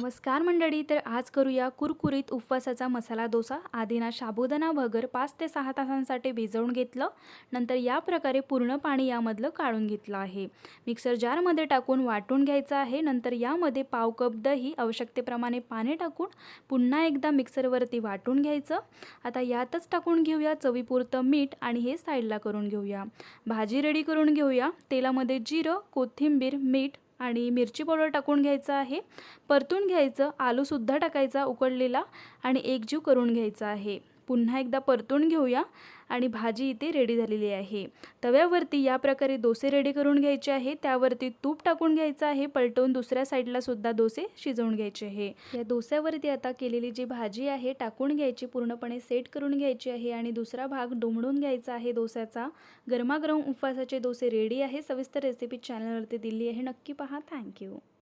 नमस्कार मंडळी तर आज करूया कुरकुरीत उपवासाचा मसाला डोसा. आधीना शाबुदाना साबुदाणा भगर पाच ते सहा तासांसाठी भिजवून घेतलं. नंतर या प्रकारे पूर्ण पाणी यामधलं काढून घेतलं आहे. मिक्सर जारमध्ये टाकून वाटून घ्यायचं आहे. नंतर यामध्ये पाव कप दही आवश्यकतेप्रमाणे पाणी टाकून पुन्हा एकदा मिक्सरवरती वाटून घ्यायचं. आता यातच टाकून घेऊया चवीपुरतं मीठ आणि हे साईडला करून घेऊया. भाजी रेडी करून घेऊया. तेलामध्ये जिरं कोथिंबीर मीठ आणि मिरची पावडर टाकून घ्यायचं आहे. परतून घ्यायचं आलूसुद्धा टाकायचा उकडलेला आणि एकजीव करून घ्यायचा आहे. पुन्हा एकदा परतून घेऊया. आणि भाजी इथे रेडी झालेली आहे. तव्यावरती या प्रकारे डोसे रेडी करून घ्यायचे आहे त्यावरती तूप टाकून घ्यायचं आहे. पलटवून दुसऱ्या साईडला सुद्धा डोसे शिजवून घ्यायचे आहे. या डोस्यावरती आता केलेली जी भाजी आहे टाकून घ्यायची पूर्णपणे सेट करून घ्यायची आहे. आणि दुसरा भाग डोमडून घ्यायचा आहे डोस्याचा गरमागरम उपवासाचे डोसे रेडी आहे. सविस्तर रेसिपी चॅनलवरती दिली आहे. नक्की पहा. थँक्यू